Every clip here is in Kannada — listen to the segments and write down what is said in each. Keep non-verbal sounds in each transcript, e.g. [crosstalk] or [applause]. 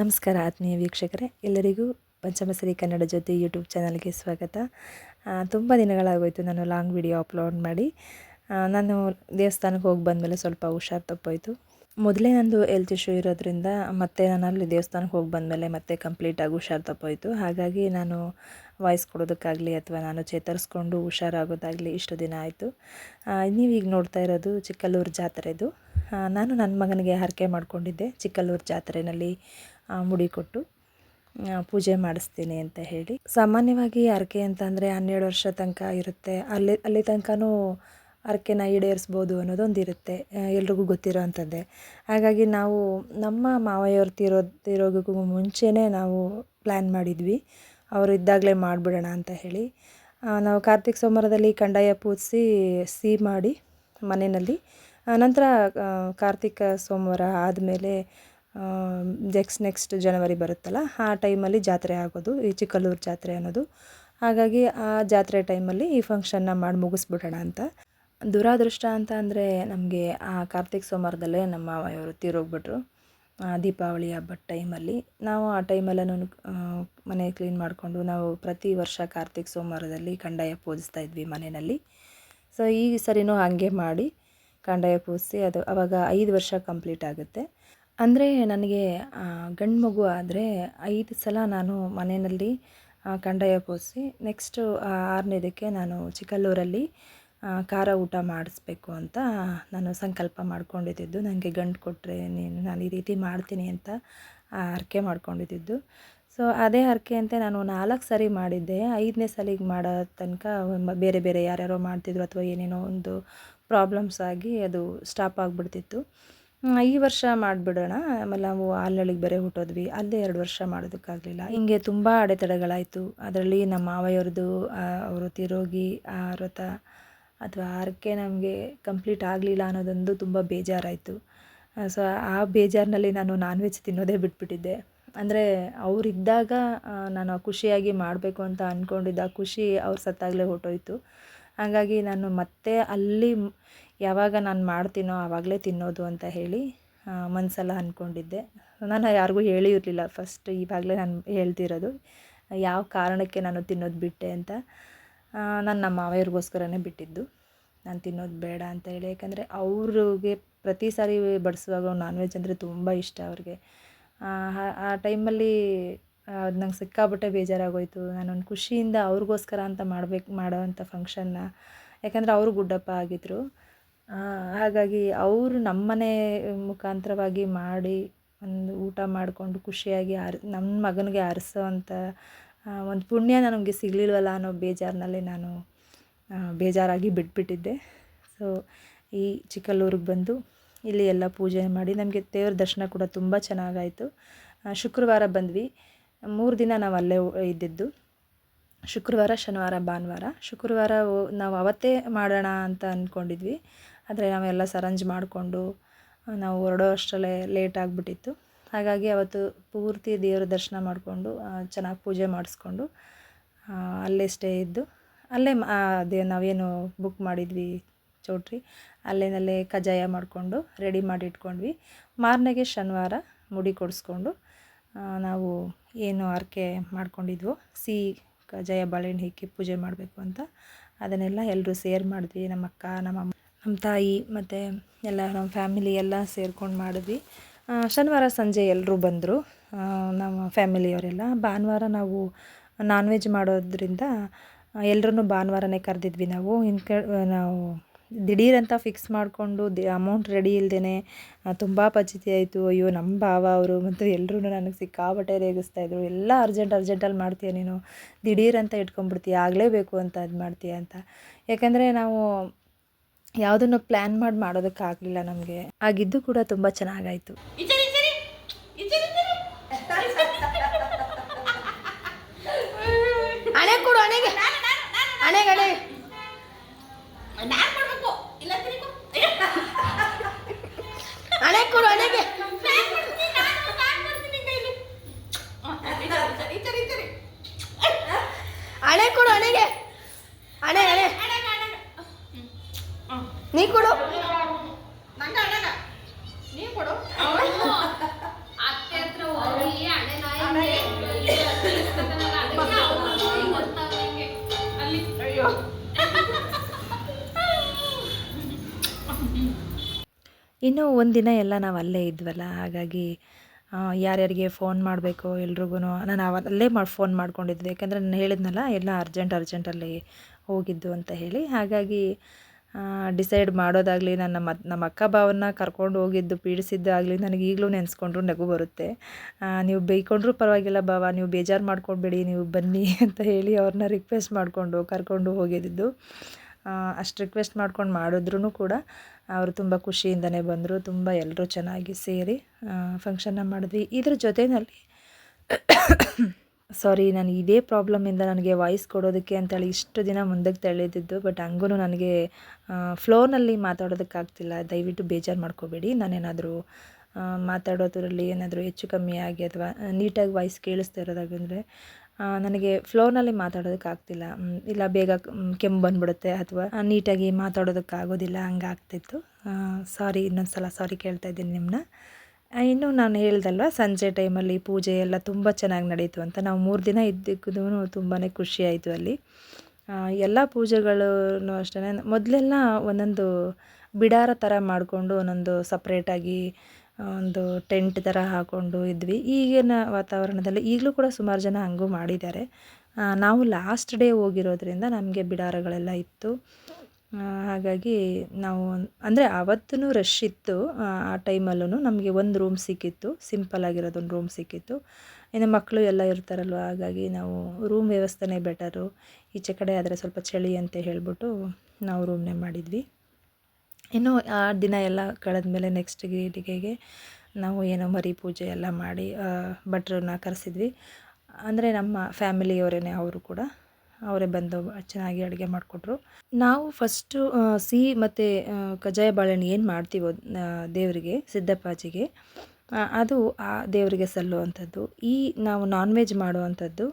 ನಮಸ್ಕಾರ ಆತ್ಮೀಯ ವೀಕ್ಷಕರೇ, ಎಲ್ಲರಿಗೂ ಪಂಚಮಸರಿ ಕನ್ನಡ ಜೊತೆ ಯೂಟ್ಯೂಬ್ ಚಾನಲ್ಗೆ ಸ್ವಾಗತ. ತುಂಬ ದಿನಗಳಾಗೋಯಿತು ನಾನು ಲಾಂಗ್ ವಿಡಿಯೋ ಅಪ್ಲೋಡ್ ಮಾಡಿ. ನಾನು ದೇವಸ್ಥಾನಕ್ಕೆ ಹೋಗಿ ಬಂದಮೇಲೆ ಸ್ವಲ್ಪ ಹುಷಾರು ತಪ್ಪೋಯ್ತು. ಮೊದಲೇ ನಂದು ಹೆಲ್ತ್ ಇಶ್ಯೂ ಇರೋದ್ರಿಂದ ಮತ್ತೆ ನಾನು ಅಲ್ಲಿ ದೇವಸ್ಥಾನಕ್ಕೆ ಹೋಗಿ ಬಂದಮೇಲೆ ಮತ್ತೆ ಕಂಪ್ಲೀಟಾಗಿ ಹುಷಾರು ತಪ್ಪೋಯಿತು ಹಾಗಾಗಿ ನಾನು ವಾಯ್ಸ್ ಕೊಡೋದಕ್ಕಾಗಲಿ ಅಥವಾ ನಾನು ಚೇತರಿಸ್ಕೊಂಡು ಹುಷಾರಾಗೋದಾಗಲಿ ಇಷ್ಟು ದಿನ ಆಯಿತು. ನೀವೀಗ ನೋಡ್ತಾ ಇರೋದು ಚಿಕ್ಕಲ್ಲೂರು ಜಾತ್ರೆದು. ನಾನು ನನ್ನ ಮಗನಿಗೆ ಹರಕೆ ಮಾಡಿಕೊಂಡಿದ್ದೆ. ಚಿಕ್ಕಲ್ಲೂರು ಜಾತ್ರೆಯಲ್ಲಿ ಮುಡಿ ಕೊಟ್ಟು ಪೂಜೆ ಮಾಡಿಸ್ತೀನಿ ಅಂತ ಹೇಳಿ. ಸಾಮಾನ್ಯವಾಗಿ ಹರಕೆ ಅಂತಂದರೆ ಹನ್ನೆರಡು ವರ್ಷ ತನಕ ಇರುತ್ತೆ. ಅಲ್ಲಿ ಅಲ್ಲಿ ತನಕನೂ ಹರಕೆನ ಈಡೇರಿಸ್ಬೋದು ಅನ್ನೋದೊಂದು ಇರುತ್ತೆ ಎಲ್ರಿಗೂ ಗೊತ್ತಿರೋ ಅಂಥದ್ದೇ. ಹಾಗಾಗಿ ನಾವು ನಮ್ಮ ಮಾವಯ್ಯವ್ರು ತೀರೋ, ತೀರೋಗೋಕ್ಕೂ ಮುಂಚೆನೇ ನಾವು ಪ್ಲ್ಯಾನ್ ಮಾಡಿದ್ವಿ. ಅವರು ಇದ್ದಾಗಲೇ ಮಾಡಿಬಿಡೋಣ ಅಂತ ಹೇಳಿ. ನಾವು ಕಾರ್ತಿಕ್ ಸೋಮವಾರದಲ್ಲಿ ಕಂಡಾಯ ಪೂಜಿಸಿ ಸಿಹಿ ಮಾಡಿ ಮನೆಯಲ್ಲಿ. ನಂತರ ಕಾರ್ತಿಕ ಸೋಮವಾರ ಆದಮೇಲೆ ನೆಕ್ಸ್ಟ್ ನೆಕ್ಸ್ಟ್ ಜನವರಿ ಬರುತ್ತಲ್ಲ, ಆ ಟೈಮಲ್ಲಿ ಜಾತ್ರೆ ಆಗೋದು, ಈ ಚಿಕ್ಕಲ್ಲೂರು ಜಾತ್ರೆ ಅನ್ನೋದು. ಹಾಗಾಗಿ ಆ ಜಾತ್ರೆ ಟೈಮಲ್ಲಿ ಈ ಫಂಕ್ಷನ್ನ ಮಾಡಿ ಮುಗಿಸ್ಬಿಡೋಣ ಅಂತ. ದುರಾದೃಷ್ಟ ಅಂತ ಅಂದರೆ ನಮಗೆ ಆ ಕಾರ್ತಿಕ್ ಸೋಮವಾರದಲ್ಲೇ ನಮ್ಮ ಮಾವಯ್ಯವರು ತೀರೋಗ್ಬಿಟ್ರು. ದೀಪಾವಳಿ ಹಬ್ಬದ ಟೈಮಲ್ಲಿ ನಾವು ಆ ಟೈಮಲ್ಲೂ ಮನೆ ಕ್ಲೀನ್ ಮಾಡಿಕೊಂಡು ನಾವು ಪ್ರತಿ ವರ್ಷ ಕಾರ್ತಿಕ್ ಸೋಮವಾರದಲ್ಲಿ ಕಂಡಾಯ ಪೂಜಿಸ್ತಾ ಇದ್ವಿ ಮನೆಯಲ್ಲಿ. ಸೊ ಈ ಸರಿನೂ ಹಾಗೆ ಮಾಡಿ ಕಂಡಾಯ ಪೂಜಿಸಿ ಅದು ಆವಾಗ ಐದು ವರ್ಷ ಕಂಪ್ಲೀಟ್ ಆಗುತ್ತೆ. ಅಂದರೆ ನನಗೆ ಗಂಡು ಮಗು ಆದರೆ ಐದು ಸಲ ನಾನು ಮನೆಯಲ್ಲಿ ಕಂಡಾಯ ಪೂಜಿಸಿ ನೆಕ್ಸ್ಟು ಆರನೇದಕ್ಕೆ ನಾನು ಚಿಕ್ಕಲ್ಲೂರಲ್ಲಿ ಖಾರ ಊಟ ಮಾಡಿಸ್ಬೇಕು ಅಂತ ನಾನು ಸಂಕಲ್ಪ ಮಾಡ್ಕೊಂಡಿದ್ದಿದ್ದು. ನನಗೆ ಗಂಟು ಕೊಟ್ಟರೆ ನೀನು, ನಾನು ಈ ರೀತಿ ಮಾಡ್ತೀನಿ ಅಂತ ಹರಕೆ ಮಾಡ್ಕೊಂಡಿದ್ದಿದ್ದು. ಸೊ ಅದೇ ಹರಕೆಯಂತೆ ನಾನು ನಾಲ್ಕು ಸರಿ ಮಾಡಿದ್ದೆ. ಐದನೇ ಸಲಿಗೆ ಮಾಡೋ ತನಕ ಬೇರೆ ಬೇರೆ ಯಾರ್ಯಾರೋ ಮಾಡ್ತಿದ್ರು ಅಥವಾ ಏನೇನೋ ಒಂದು ಪ್ರಾಬ್ಲಮ್ಸ್ ಆಗಿ ಅದು ಸ್ಟಾಪ್ ಆಗಿಬಿಡ್ತಿತ್ತು. ಈ ವರ್ಷ ಮಾಡಿಬಿಡೋಣ. ಆಮೇಲೆ ನಾವು ಅಲ್ಲಳಿಗೆ ಬೇರೆ ಹುಟ್ಟೋದ್ವಿ. ಅಲ್ಲೇ ಎರಡು ವರ್ಷ ಮಾಡೋದಕ್ಕಾಗಲಿಲ್ಲ. ಹಿಂಗೆ ತುಂಬ ಅಡೆತಡೆಗಳಾಯಿತು. ಅದರಲ್ಲಿ ನಮ್ಮ ಮಾವಯ್ಯವ್ರದ್ದು ಅವರು ತಿರೋಗಿ, ಆ ವ್ರತ ಅಥವಾ ಆರ್ಕೆ ನಮಗೆ ಕಂಪ್ಲೀಟ್ ಆಗಲಿಲ್ಲ ಅನ್ನೋದೊಂದು ತುಂಬ ಬೇಜಾರಾಯಿತು. ಸೊ ಆ ಬೇಜಾರಿನಲ್ಲಿ ನಾನು ನಾನ್ ವೆಜ್ ತಿನ್ನೋದೇ ಬಿಟ್ಬಿಟ್ಟಿದ್ದೆ. ಅಂದರೆ ಅವರಿದ್ದಾಗ ನಾನು ಖುಷಿಯಾಗಿ ಮಾಡಬೇಕು ಅಂತ ಅಂದ್ಕೊಂಡಿದ್ದ ಖುಷಿ ಅವ್ರು ಸತ್ತಾಗಲೇ ಹೊರ್ಟೋಯ್ತು. ಹಾಗಾಗಿ ನಾನು ಮತ್ತೆ ಅಲ್ಲಿ ಯಾವಾಗ ನಾನು ಮಾಡ್ತೀನೋ ಆವಾಗಲೇ ತಿನ್ನೋದು ಅಂತ ಹೇಳಿ ಮನಸ್ಸೆಲ್ಲ ಅಂದ್ಕೊಂಡಿದ್ದೆ ನಾನು ಯಾರಿಗೂ ಹೇಳಿರಲಿಲ್ಲ ಫಸ್ಟ್ ಇವಾಗಲೇ ನಾನು ಹೇಳ್ತಿರೋದು ಯಾವ ಕಾರಣಕ್ಕೆ ನಾನು ತಿನ್ನೋದು ಬಿಟ್ಟೆ ಅಂತ. ನಾನು ನಮ್ಮ ಮಾವಯ್ಯರಿಗೋಸ್ಕರನೇ ಬಿಟ್ಟಿದ್ದು. ನಾನು ತಿನ್ನೋದು ಬೇಡ ಅಂತ ಹೇಳಿ. ಯಾಕಂದರೆ ಅವ್ರಿಗೆ ಪ್ರತಿ ಸಾರಿ ಬಡಿಸುವಾಗ ನಾನ್ ವೆಜ್ ಅಂದರೆ ತುಂಬ ಇಷ್ಟ ಅವ್ರಿಗೆ. ಆ, ಟೈಮಲ್ಲಿ ಅದು ನಂಗೆ ಸಿಕ್ಕಾಪಟ್ಟೆ ಬೇಜಾರಾಗೋಯಿತು. ನಾನೊಂದು ಖುಷಿಯಿಂದ ಅವ್ರಿಗೋಸ್ಕರ ಅಂತ ಮಾಡ್ಬೇಕು ಮಾಡೋವಂಥ ಫಂಕ್ಷನ್ನ ಯಾಕಂದರೆ ಅವರು ಗುಡ್ಡಪ್ಪ ಆಗಿದ್ದರು ಹಾಗಾಗಿ ಅವರು ನಮ್ಮನೆ ಮುಖಾಂತರವಾಗಿ ಮಾಡಿ ಒಂದು ಊಟ ಮಾಡಿಕೊಂಡು ಖುಷಿಯಾಗಿ ಆರ್ ನಮ್ಮ ಮಗನಿಗೆ ಆರಿಸೋ ಅಂಥ ಒಂದು ಪುಣ್ಯ ನನಗೆ ಸಿಗಲಿಲ್ವಲ್ಲ ಅನ್ನೋ ಬೇಜಾರಿನಲ್ಲಿ ನಾನು ಬೇಜಾರಾಗಿ ಬಿಟ್ಬಿಟ್ಟಿದ್ದೆ. ಸೊ ಈ ಚಿಕ್ಕಲ್ಲೂರಿಗೆ ಬಂದು ಇಲ್ಲಿ ಎಲ್ಲ ಪೂಜೆ ಮಾಡಿ ನಮಗೆ ದೇವ್ರ ದರ್ಶನ ಕೂಡ ತುಂಬ ಚೆನ್ನಾಗಾಯಿತು. ಶುಕ್ರವಾರ ಬಂದ್ವಿ. ಮೂರು ದಿನ ನಾವು ಅಲ್ಲೇ ಇದ್ದಿದ್ದು. ಶುಕ್ರವಾರ, ಶನಿವಾರ, ಭಾನುವಾರ. ಶುಕ್ರವಾರ ನಾವು ಅವತ್ತೇ ಮಾಡೋಣ ಅಂತ ಅಂದ್ಕೊಂಡಿದ್ವಿ ಆದರೆ ನಾವೆಲ್ಲ ಸರಂಜ್ ಮಾಡಿಕೊಂಡು ನಾವು ಹೊರಡೋ ಅಷ್ಟರಲ್ಲೇ ಲೇಟ್ ಆಗಿಬಿಟ್ಟಿತ್ತು. ಹಾಗಾಗಿ ಅವತ್ತು ಪೂರ್ತಿ ದೇವರ ದರ್ಶನ ಮಾಡಿಕೊಂಡು ಚೆನ್ನಾಗಿ ಪೂಜೆ ಮಾಡಿಸ್ಕೊಂಡು ಅಲ್ಲೇ ಸ್ಟೇ ಇದ್ದು, ಅಲ್ಲೇ ಅದೇ ನಾವೇನು ಬುಕ್ ಮಾಡಿದ್ವಿ ಚೌಟ್ರಿ, ಅಲ್ಲೇನಲ್ಲೇ ಕಜ್ಜಾಯ ಮಾಡಿಕೊಂಡು ರೆಡಿ ಮಾಡಿ ಇಟ್ಕೊಂಡ್ವಿ. ಮಾರನೆಗೆ ಶನಿವಾರ ಮುಡಿ ಕೊಡಿಸ್ಕೊಂಡು ನಾವು ಏನು ಹರಕೆ ಮಾಡ್ಕೊಂಡಿದ್ವೋ, ಸಿಹಿ ಕಜ್ಜಾಯ ಬಾಳೆಹಣ್ಣು ಹಿಕ್ಕಿ ಪೂಜೆ ಮಾಡಬೇಕು ಅಂತ, ಅದನ್ನೆಲ್ಲ ಎಲ್ಲರೂ ಸೇರ್ ಮಾಡಿದ್ವಿ. ನಮ್ಮ ಅಕ್ಕ ನಮ್ಮ ನಮ್ಮ ತಾಯಿ, ಮತ್ತು ಎಲ್ಲ ನಮ್ಮ ಫ್ಯಾಮಿಲಿ ಎಲ್ಲ ಸೇರ್ಕೊಂಡು ಮಾಡಿದ್ವಿ. ಶನಿವಾರ ಸಂಜೆ ಎಲ್ಲರೂ ಬಂದರು. ನಮ್ಮ ಫ್ಯಾಮಿಲಿಯವರೆಲ್ಲ. ಭಾನುವಾರ ನಾವು ನಾನ್ ವೆಜ್ ಮಾಡೋದ್ರಿಂದ ಎಲ್ಲರೂ ಭಾನುವಾರನೇ ಕರೆದಿದ್ವಿ ನಾವು. ಇನ್ಕ ನಾವು ದಿಢೀರಂತ ಫಿಕ್ಸ್ ಮಾಡಿಕೊಂಡು, ದಿ ಅಮೌಂಟ್ ರೆಡಿ ಇಲ್ಲದೇ ತುಂಬ ಪಚಿತಿ ಆಯಿತು. ಅಯ್ಯೋ ನಮ್ಮ ಭಾವ ಅವರು ಮತ್ತು ಎಲ್ಲರೂ ನನಗೆ ಸಿಕ್ಕಾಬಟ್ಟೆ ರೇಗಿಸ್ತಾಯಿದ್ರು ಎಲ್ಲ ಅರ್ಜೆಂಟ್ ಅರ್ಜೆಂಟಲ್ಲಿ ಮಾಡ್ತೀಯ ನೀನು? ದಿಢೀರಂತ ಇಟ್ಕೊಂಡ್ಬಿಡ್ತೀಯ? ಆಗಲೇಬೇಕು ಅಂತ ಅದು ಮಾಡ್ತೀಯ ಅಂತ. ಯಾಕಂದರೆ ನಾವು ಯಾವುದನ್ನು ಪ್ಲ್ಯಾನ್ ಮಾಡಿ ಮಾಡೋದಕ್ಕಾಗಲಿಲ್ಲ ನಮಗೆ. ಆಗಿದ್ದು ಕೂಡ ತುಂಬ ಚೆನ್ನಾಗಾಯಿತು. ಇನ್ನೂ ಒಂದಿನ ಎಲ್ಲ ನಾವು ಅಲ್ಲೇ ಇದ್ವಲ್ಲ, ಹಾಗಾಗಿ ಯಾರ್ಯಾರಿಗೆ ಫೋನ್ ಮಾಡಬೇಕು ಎಲ್ರಿಗೂ ನಾನು ಅವಲ್ಲೇ ಅಲ್ಲೇ ಮಾಡಿ ಫೋನ್ ಮಾಡ್ಕೊಂಡಿದ್ದೆ. ಯಾಕಂದರೆ ನಾನು ಹೇಳಿದ್ನಲ್ಲ, ಎಲ್ಲ ಅರ್ಜೆಂಟ್ ಅರ್ಜೆಂಟಲ್ಲಿ ಹೋಗಿದ್ದು ಅಂತ ಹೇಳಿ. ಹಾಗಾಗಿ ಡಿಸೈಡ್ ಮಾಡೋದಾಗಲಿ ನನ್ನ ಮ ನಮ್ಮ ಅಕ್ಕ ಭಾವನ್ನ ಕರ್ಕೊಂಡು ಹೋಗಿದ್ದು, ಪೀಡಿಸಿದ್ದಾಗಲಿ ನನಗೆ ಈಗಲೂ ನೆನೆಸ್ಕೊಂಡ್ರು ನಗು ಬರುತ್ತೆ. ನೀವು ಬೈಕೊಂಡ್ರೂ ಪರವಾಗಿಲ್ಲ ಭಾವ, ನೀವು ಬೇಜಾರು ಮಾಡ್ಕೊಬೇಡಿ ನೀವು ಬನ್ನಿ [laughs] ಅಂತ ಹೇಳಿ ಅವ್ರನ್ನ ರಿಕ್ವೆಸ್ಟ್ ಮಾಡಿಕೊಂಡು ಕರ್ಕೊಂಡು ಹೋಗಿದ್ದು. ಅಷ್ಟು ರಿಕ್ವೆಸ್ಟ್ ಮಾಡ್ಕೊಂಡು ಮಾಡಿದ್ರೂ ಕೂಡ ಅವರು ತುಂಬ ಖುಷಿಯಿಂದನೇ ಬಂದರು, ತುಂಬ ಎಲ್ಲರೂ ಚೆನ್ನಾಗಿ ಸೇರಿ ಫಂಕ್ಷನ್ನ ಮಾಡಿದ್ವಿ. ಇದ್ರ ಜೊತೆಯಲ್ಲಿ ಸಾರಿ [coughs] ನಾನು ಇದೇ ಪ್ರಾಬ್ಲಮಿಂದ ನನಗೆ ವಾಯ್ಸ್ ಕೊಡೋದಕ್ಕೆ ಅಂತೇಳಿ ಇಷ್ಟು ದಿನ ಮುಂದಕ್ಕೆ ತಳ್ಳಿದ್ದು ಬಟ್ ಹಂಗೂ ನನಗೆ ಫ್ಲೋನಲ್ಲಿ ಮಾತಾಡೋದಕ್ಕಾಗ್ತಿಲ್ಲ. ದಯವಿಟ್ಟು ಬೇಜಾರು ಮಾಡ್ಕೋಬೇಡಿ. ನಾನೇನಾದರೂ ಮಾತಾಡೋದ್ರಲ್ಲಿ ಏನಾದರೂ ಹೆಚ್ಚು ಕಮ್ಮಿ ಆಗಿ ಅಥವಾ ನೀಟಾಗಿ ವಾಯ್ಸ್ ಕೇಳಿಸ್ತಾ ಇರೋದಾಗಂದರೆ ನನಗೆ ಫ್ಲೋನಲ್ಲಿ ಮಾತಾಡೋದಕ್ಕಾಗ್ತಿಲ್ಲ. ಇಲ್ಲ ಬೇಗ ಕೆಮ್ಮು ಬಂದ್ಬಿಡುತ್ತೆ ಅಥವಾ ನೀಟಾಗಿ ಮಾತಾಡೋದಕ್ಕಾಗೋದಿಲ್ಲ, ಹಂಗಾಗ್ತಿತ್ತು. ಸಾರಿ ಇನ್ನೊಂದು ಸಲ ಸಾರಿ ಕೇಳ್ತಾ ಇದ್ದೀನಿ ನಿಮ್ಮನ್ನ ಇನ್ನು ನಾನು ಹೇಳ್ದಲ್ವ, ಸಂಜೆ ಟೈಮಲ್ಲಿ ಪೂಜೆ ಎಲ್ಲ ತುಂಬ ಚೆನ್ನಾಗಿ ನಡೀತು ಅಂತ. ನಾವು ಮೂರು ದಿನ ಇದ್ದಕ್ಕೂ ತುಂಬಾ ಖುಷಿಯಾಯಿತು ಅಲ್ಲಿ. ಎಲ್ಲ ಪೂಜೆಗಳೂ ಅಷ್ಟೇ ಮೊದಲೆಲ್ಲ ಒಂದೊಂದು ಬಿಡಾರ ಥರ ಮಾಡಿಕೊಂಡು ಒಂದೊಂದು ಸಪ್ರೇಟಾಗಿ ಒಂದು ಟೆಂಟ್ ಥರ ಹಾಕ್ಕೊಂಡು ಇದ್ವಿ. ಈಗಿನ ವಾತಾವರಣದಲ್ಲಿ ಈಗಲೂ ಕೂಡ ಸುಮಾರು ಜನ ಹಂಗೂ ಮಾಡಿದ್ದಾರೆ. ನಾವು ಲಾಸ್ಟ್ ಡೇ ಹೋಗಿರೋದ್ರಿಂದ ನಮಗೆ ಬಿಡಾರಗಳೆಲ್ಲ ಇತ್ತು. ಹಾಗಾಗಿ ನಾವು ಅಂದರೆ ಆವತ್ತೂ ರಶ್ ಇತ್ತು. ಆ ಟೈಮಲ್ಲೂ ನಮಗೆ ಒಂದು ರೂಮ್ ಸಿಕ್ಕಿತ್ತು. ಸಿಂಪಲ್ ಆಗಿರೋದೊಂದು ರೂಮ್ ಸಿಕ್ಕಿತ್ತು. ಇನ್ನು ಮಕ್ಕಳು ಎಲ್ಲ ಇರ್ತಾರಲ್ವ, ಹಾಗಾಗಿ ನಾವು ರೂಮ್ ವ್ಯವಸ್ಥೆನೇ ಬೆಟರು ಈಚೆ ಕಡೆ ಆದರೆ ಸ್ವಲ್ಪ ಚಳಿ ಅಂತ ಹೇಳಿಬಿಟ್ಟು ನಾವು ರೂಮ್ನೇ ಮಾಡಿದ್ವಿ. ಇನ್ನು ಆ ದಿನ ಎಲ್ಲ ಕಳೆದ್ಮೇಲೆ ನೆಕ್ಸ್ಟ್ ಗೀಟಿಗೆಗೆ ನಾವು ಏನೋ ಮರಿ ಪೂಜೆ ಎಲ್ಲ ಮಾಡಿ ಭಟ್ರನ್ನ ಕರೆಸಿದ್ವಿ. ಅಂದರೆ ನಮ್ಮ ಫ್ಯಾಮಿಲಿಯವರೇ ಅವರು ಕೂಡ ಅವರೇ ಬಂದು ಚೆನ್ನಾಗಿ ಅಡುಗೆ ಮಾಡಿಕೊಟ್ರು. ನಾವು ಫಸ್ಟು ಸಿಹಿ ಮತ್ತು ಕಜ್ಜಾಯ ಬಾಳೆಹಣ್ಣು ಏನು ಮಾಡ್ತೀವೋ ದೇವರಿಗೆ, ಸಿದ್ದಪ್ಪಾಜಿಗೆ ಅದು ಆ ದೇವರಿಗೆ ಸಲ್ಲುವಂಥದ್ದು. ಈ ನಾವು ನಾನ್ ವೆಜ್ ಮಾಡುವಂಥದ್ದು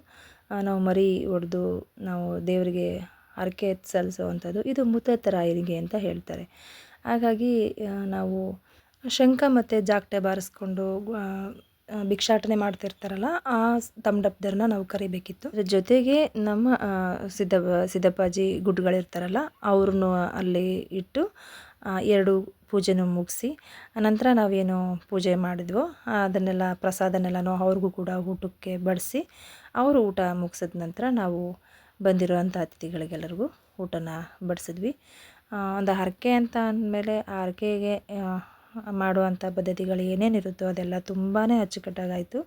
ನಾವು ಮರಿ ಒಡೆದು ನಾವು ದೇವರಿಗೆ ಹರಕೆ ಸಲ್ಲಿಸುವಂಥದ್ದು. ಇದು ಮುತ್ತೈದೆಯರಿಗೆ ಅಂತ ಹೇಳ್ತಾರೆ. ಹಾಗಾಗಿ ನಾವು ಶಂಖ ಮತ್ತು ಜಾಗಟೆ ಬಾರಿಸ್ಕೊಂಡು ಭಿಕ್ಷಾಟನೆ ಮಾಡ್ತಿರ್ತಾರಲ್ಲ, ಆ ತಮ್ಮಡಪ್ದವ್ರನ್ನ ನಾವು ಕರಿಬೇಕಿತ್ತು. ಅದ್ರ ಜೊತೆಗೆ ನಮ್ಮ ಸಿದ್ದಪ್ಪ ಸಿದ್ದ ಸಿದ್ದಪ್ಪಾಜಿ ಗುಡ್ಗಳಿರ್ತಾರಲ್ಲ, ಅವ್ರನ್ನೂ ಅಲ್ಲಿ ಇಟ್ಟು ಎರಡು ಪೂಜೆನೂ ಮುಗಿಸಿ, ನಂತರ ನಾವೇನು ಪೂಜೆ ಮಾಡಿದ್ವೋ, ಅದನ್ನೆಲ್ಲ ಪ್ರಸಾದನೆಲ್ಲನೂ ಅವ್ರಿಗೂ ಕೂಡ ಊಟಕ್ಕೆ ಬಡಿಸಿ, ಅವರು ಊಟ ಮುಗಿಸಿದ ನಂತರ ನಾವು ಬಂದಿರೋವಂಥ ಅತಿಥಿಗಳಿಗೆಲ್ಲರಿಗೂ ಊಟನ ಬಡಿಸಿದ್ವಿ. ಒಂದು ಹರಕೆ ಅಂತ ಅಂದಮೇಲೆ ಆ ಹರಕೆಗೆ ಮಾಡುವಂಥ ಪದ್ಧತಿಗಳು ಏನೇನಿರುತ್ತೋ ಅದೆಲ್ಲ ತುಂಬಾ ಅಚ್ಚುಕಟ್ಟಾಗಾಯಿತು.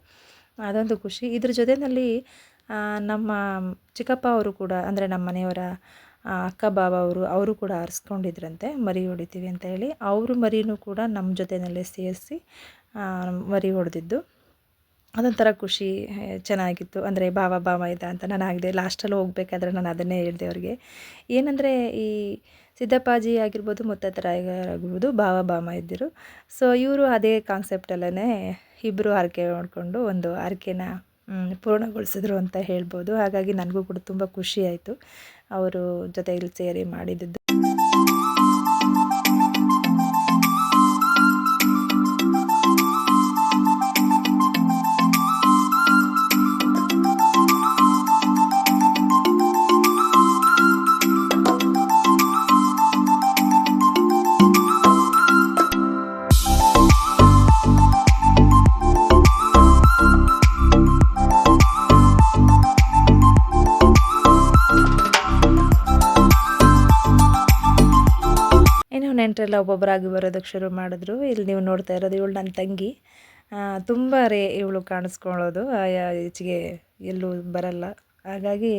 ಅದೊಂದು ಖುಷಿ. ಇದ್ರ ಜೊತೆಯಲ್ಲಿ ನಮ್ಮ ಚಿಕ್ಕಪ್ಪ ಅವರು ಕೂಡ, ಅಂದರೆ ನಮ್ಮ ಮನೆಯವರ ಅಕ್ಕ ಬಾವ ಅವರು ಅವರು ಕೂಡ ಆರಿಸ್ಕೊಂಡಿದ್ರಂತೆ, ಮರಿ ಹೊಡಿತೀವಿ ಅಂತ ಹೇಳಿ. ಅವರು ಮರಿನೂ ಕೂಡ ನಮ್ಮ ಜೊತೆಯಲ್ಲೇ ಸೇರಿಸಿ ಮರಿ ಹೊಡೆದಿದ್ದು. ಅದೊಂಥರ ಖುಷಿ ಚೆನ್ನಾಗಿತ್ತು. ಅಂದರೆ ಬಾವ ಬಾವ ಇದ್ದ ಅಂತ ನಾನು ಆಗಿದೆ ಲಾಸ್ಟಲ್ಲಿ ಹೋಗ್ಬೇಕಾದ್ರೆ ನಾನು ಅದನ್ನೇ ಹೇಳಿದೆ ಅವ್ರಿಗೆ. ಏನಂದರೆ ಈ ಸಿದ್ದಪ್ಪಾಜಿ ಆಗಿರ್ಬೋದು ಮುತ್ತತ್ತರ ಆಗಿರ್ಬೋದು ಭಾವ ಭಾಮ ಇದ್ದರು. ಸೊ ಇವರು ಅದೇ ಕಾನ್ಸೆಪ್ಟಲ್ಲೇ ಇಬ್ಬರು ಹರಕೆ ಮಾಡಿಕೊಂಡು ಒಂದು ಹರಕೆನ ಪೂರ್ಣಗೊಳಿಸಿದ್ರು ಅಂತ ಹೇಳ್ಬೋದು. ಹಾಗಾಗಿ ನನಗೂ ಕೂಡ ತುಂಬ ಖುಷಿ ಆಯಿತು. ಅವರು ಜೊತೆಯಲ್ಲಿ ಸೇರಿ ಮಾಡಿದ್ದು ನೆಂಟರೆಲ್ಲ ಒಬ್ಬೊಬ್ಬರಾಗಿ ಬರೋದಕ್ಕೆ ಶುರು ಮಾಡಿದ್ರು. ಇಲ್ಲಿ ನೀವು ನೋಡ್ತಾ ಇರೋದು ಇವಳು ನನ್ನ ತಂಗಿ. ತುಂಬ ರೇ ಇವಳು ಕಾಣಿಸ್ಕೊಳ್ಳೋದು. ಈಚೆಗೆ ಎಲ್ಲೂ ಬರಲ್ಲ. ಹಾಗಾಗಿ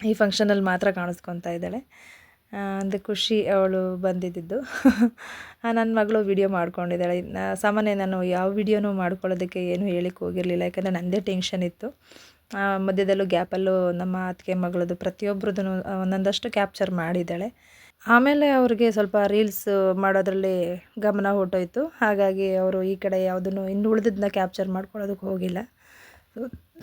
ಈ ಫಂಕ್ಷನಲ್ಲಿ ಮಾತ್ರ ಕಾಣಿಸ್ಕೊತಾ ಇದ್ದಾಳೆ. ಅಂದರೆ ಖುಷಿ ಅವಳು ಬಂದಿದ್ದು. ನನ್ನ ಮಗಳು ವಿಡಿಯೋ ಮಾಡ್ಕೊಂಡಿದ್ದಾಳೆ. ಸಾಮಾನ್ಯ ನಾನು ಯಾವ ವಿಡಿಯೋನೂ ಮಾಡ್ಕೊಳ್ಳೋದಕ್ಕೆ ಏನು ಹೇಳಿಕ್ಕೆ ಹೋಗಿರಲಿಲ್ಲ. ಯಾಕಂದರೆ ನನ್ನದೇ ಟೆನ್ಷನ್ ಇತ್ತು. ಮಧ್ಯದಲ್ಲೂ ಗ್ಯಾಪಲ್ಲೂ ನಮ್ಮ ಅತ್ತಿಗೆ ಮಗಳದು ಪ್ರತಿಯೊಬ್ಬರದ್ದು ಒಂದೊಂದಷ್ಟು ಕ್ಯಾಪ್ಚರ್ ಮಾಡಿದ್ದಾಳೆ. ಆಮೇಲೆ ಅವ್ರಿಗೆ ಸ್ವಲ್ಪ ರೀಲ್ಸ್ ಮಾಡೋದ್ರಲ್ಲಿ ಗಮನ ಹೊರ್ಟೋಯ್ತು ಹಾಗಾಗಿ ಅವರು ಈ ಕಡೆ ಯಾವುದನ್ನು ಇನ್ನು ಉಳಿದಿದ್ದನ್ನ ಕ್ಯಾಪ್ಚರ್ ಮಾಡ್ಕೊಳ್ಳೋದಕ್ಕೆ ಹೋಗಿಲ್ಲ.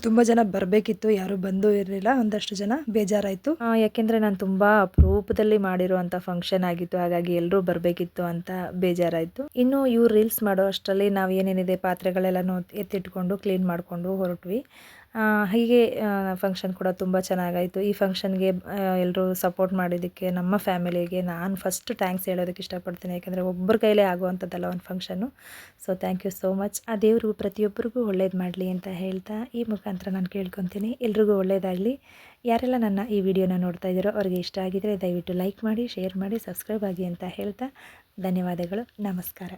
ತುಂಬ ಜನ ಬರಬೇಕಿತ್ತು, ಯಾರೂ ಬಂದೂ ಇರಲಿಲ್ಲ, ಒಂದಷ್ಟು ಜನ ಬೇಜಾರಾಯಿತು. ಯಾಕೆಂದರೆ ನಾನು ತುಂಬ ಅಪರೂಪದಲ್ಲಿ ಮಾಡಿರುವಂಥ ಫಂಕ್ಷನ್ ಆಗಿತ್ತು, ಹಾಗಾಗಿ ಎಲ್ಲರೂ ಬರಬೇಕಿತ್ತು ಅಂತ ಬೇಜಾರಾಯಿತು. ಇನ್ನು ಇವ್ರು ರೀಲ್ಸ್ ಮಾಡೋ ಅಷ್ಟರಲ್ಲಿ ನಾವು ಏನೇನಿದೆ ಪಾತ್ರೆಗಳೆಲ್ಲನೂ ಎತ್ತಿಟ್ಕೊಂಡು ಕ್ಲೀನ್ ಮಾಡಿಕೊಂಡು ಹೊರಟ್ವಿ. ಹೀಗೆ ಫಂಕ್ಷನ್ ಕೂಡ ತುಂಬ ಚೆನ್ನಾಗಾಯಿತು. ಈ ಫಂಕ್ಷನ್ಗೆ ಎಲ್ಲರೂ ಸಪೋರ್ಟ್ ಮಾಡಿದ್ದಕ್ಕೆ, ನಮ್ಮ ಫ್ಯಾಮಿಲಿಗೆ ನಾನು ಫಸ್ಟ್ ಥ್ಯಾಂಕ್ಸ್ ಹೇಳೋದಕ್ಕೆ ಇಷ್ಟಪಡ್ತೀನಿ. ಯಾಕಂದರೆ ಒಬ್ಬರ ಕೈಲೇ ಆಗುವಂಥದ್ದಲ್ಲ ಒಂದು function so thank you so much ಆ ದೇವರು ಪ್ರತಿಯೊಬ್ಬರಿಗೂ ಒಳ್ಳೇದು ಮಾಡಲಿ ಅಂತ ಹೇಳ್ತಾ ಈ ಮುಖಾಂತರ ನಾನು ಕೇಳ್ಕೊತೀನಿ. ಎಲ್ರಿಗೂ ಒಳ್ಳೇದಾಗಲಿ. ಯಾರೆಲ್ಲ ನನ್ನ ಈ ವಿಡಿಯೋನ ನೋಡ್ತಾ ಇದ್ದೀರೋ ಅವ್ರಿಗೆ ಇಷ್ಟ ಆಗಿದರೆ ದಯವಿಟ್ಟು ಲೈಕ್ ಮಾಡಿ ಶೇರ್ ಮಾಡಿ ಸಬ್ಸ್ಕ್ರೈಬ್ ಆಗಿ ಅಂತ ಹೇಳ್ತಾ ಧನ್ಯವಾದಗಳು. ನಮಸ್ಕಾರ.